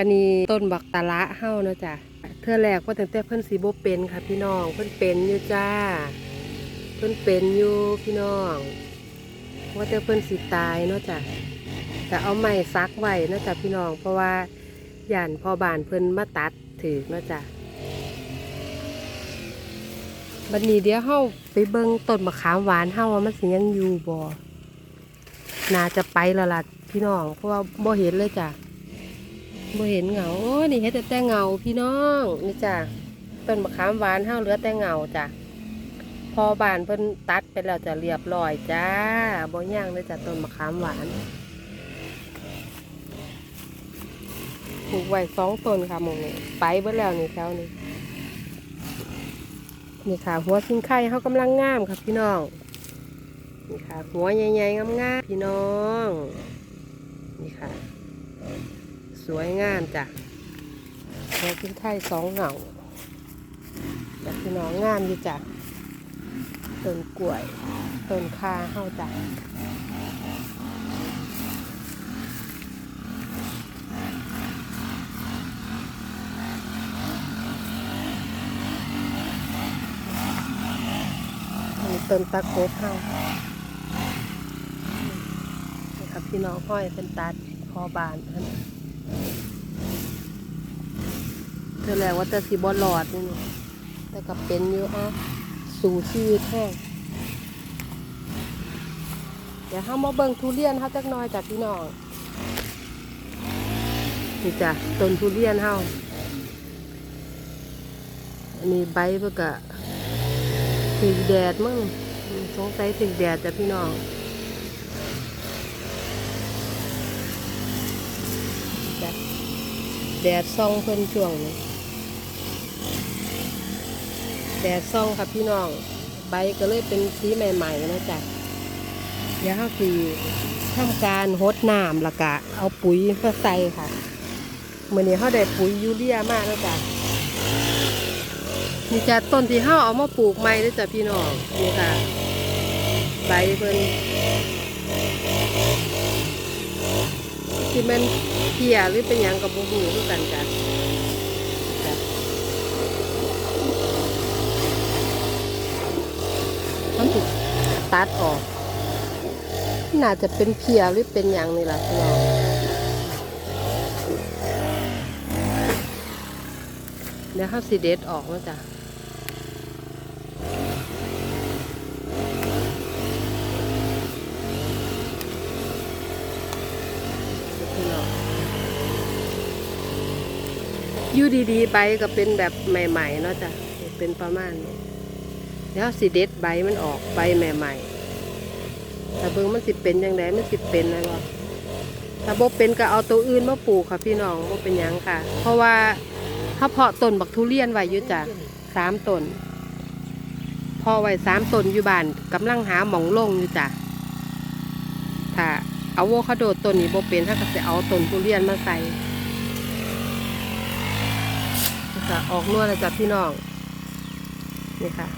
อันนี้ต้นบักตะละเฮานะจ้ะเทื่อแรกว่าตั้งแต่เพิ่อนสีโบเป็นค่ะ พี่น้องเพิ่อนเป็นอยู่จ้า เพิ่อนเป็นอยู่พี่น้อง ว่าแต่เพิ่อนสิตายเนาะจ้ะแต่เอาไม้ซักไว้นะจ้ะพี่น้อง เพราะว่าย่านพอบานเพิ่อนมาตัดถือเนาะจ้ะบัดนี้เดี๋ยวเฮาไปเบิ่งต้นมะขามหวานเฮาว่ามันสิยังอยู่บ่น่าจะไปแล้วล่ะพี่น้อง เพราะว่าบ่เห็นเลยจ้ะ บ่เห็นเงาโอ้นี่เห็นแต่แต่เงาพี่น้องนี่จ้ะต้นมะขามหวานเฮาเหลือแต่เงาจ้ะพอบานเพิ่นตัดไปแล้วจะเรียบร้อยจ้าบ่ย่างเลยจ้ะต้นมะขามหวานปลูกไว้สองต้นค่ะมงนี้ไปเบิดแล้วนี่แถวนี้นี่ค่ะ หัวสิงไข่เขากำลังงามค่ะพี่น้องนี่ค่ะ หัวใหญ่ๆงามๆพี่น้อง นี่ค่ะ สวยงามจ้ะหัวสิงไข่สองเหงาจ้ะพี่น้องงามอยู่จ้ะต้นกล้วยต้นคาเฮาจ้ะอันนี้ต้นตะโกบเฮาครับพี่น้องห้อยเป็นตัดพอบานเพิ่น เธอแล้วว่าจะสีบอลอดนี่แต่ก็เป็นอยู่อะสู่ชีวิตแห้งเดี๋ยวเฮามาเบิ่งทุเรียนเฮาจักหน่อยจ้ะพี่น้องนี่จ้ะต้นทุเรียนเฮาอันนี้ใบเพิ่นก็ถึงแดดมั้งอืมสงสัยถึงแดดจ้ะพี่น้องจ้ะแดดส่องเพิ่นช่วงนี้ แดดส่องครับพี่น้อง ใบก็เลยเป็นสีใหม่ๆนะจ๊ะเดี๋ยวเขาคือทำการหดน้ำล้วก็เอาปุ๋ยมาใส่ค่ะเมื่อนี้เขาได้ปุ๋ยยูเรียมากแล้วจ้ะนี่จะต้นที่เขาเอามาปลูกใหม่แล้วจ้ะพี่น้องนี่ค่ะ ใบเพิ่นที่มันเพียหรือเป็นยังกับบูบูคือกันจ้ะมันถูก ตัดออก น่าจะเป็นเพียหรือเป็นอย่างนี่แหละพี่น้องเดี๋ยวเขาสีเด็ดออกแล้วจ้ะอยู่ดีๆใบก็เป็นแบบใหม่ ๆ เนาะจ้ะ เป็นประมาณนี้ ดี๋ยวสีเด็ดใบมันออกใบใหม่ๆถ้าเบิ่งมันสิเป็นยังไงมันสิเป็นอะไรบ่ถ้าบ่เป็นก็เอาตัวอื่นมาปลูกค่ะพี่น้องบ่เป็นยังค่ะ เพราะว่าถ้าเพาะต้นบักทุเรียนไว้อยู่จ้ะสามต้นพอไว้สามต้นอยู่บ้านกำลังหาหมองลงอยู่จ้ะถ้าเอาโวคาโดต้นนี้บ่เป็นถ้าก็จะเอาต้นทุเรียนมาใส่นี่ค่ะออกนวดแล้วจ้ะพี่น้องนี่ค่ะ